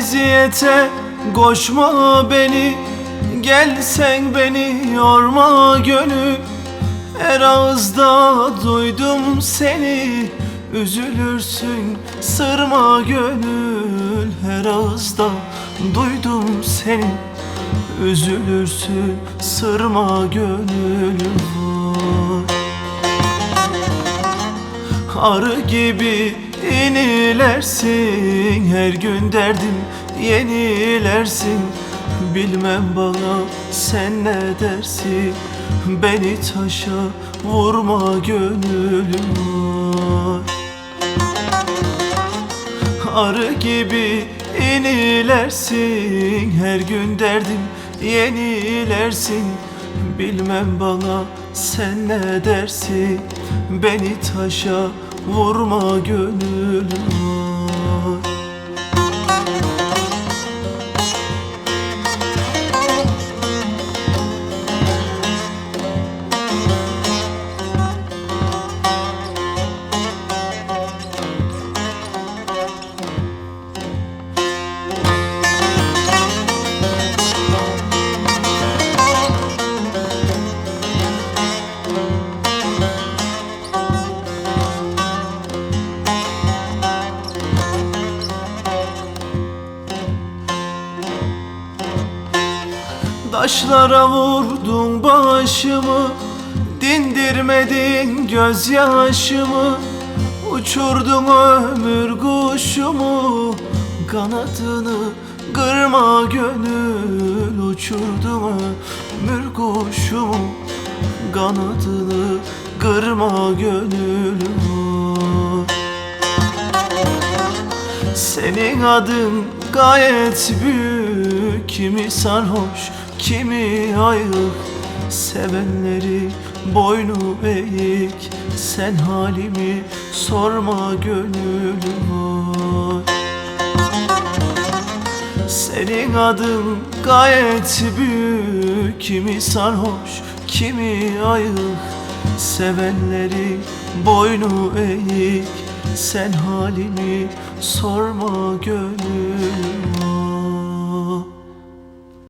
gayrete koşma beni Gelsen beni yorma gönül Her ağızda duydum seni Üzülürsün sırma gönül Her ağızda duydum seni Üzülürsün sırma gönül. Arı gibi inilersin Her gün derdim yenilersin. Bilmem bana sen ne dersin? Beni taşa vurma gönlüm var. Arı gibi inilersin Her gün derdim yenilersin. Bilmem bana sen ne dersin? Beni taşa vurma gönlüm Taşlara vurdun başımı Dindirmedin gözyaşımı. Uçurdun ömür kuşumu Kanadını kırma gönül. Uçurdun ömür kuşumu Kanadını kırma gönül. Senin adın gayet büyük Kimi sarhoş, kimi ayık Sevenleri boynu eğik Sen halimi sorma gönlüm var. Senin adın gayet büyük Kimi sarhoş, kimi ayık Sevenleri boynu eğik Sen halimi sorma gönlüm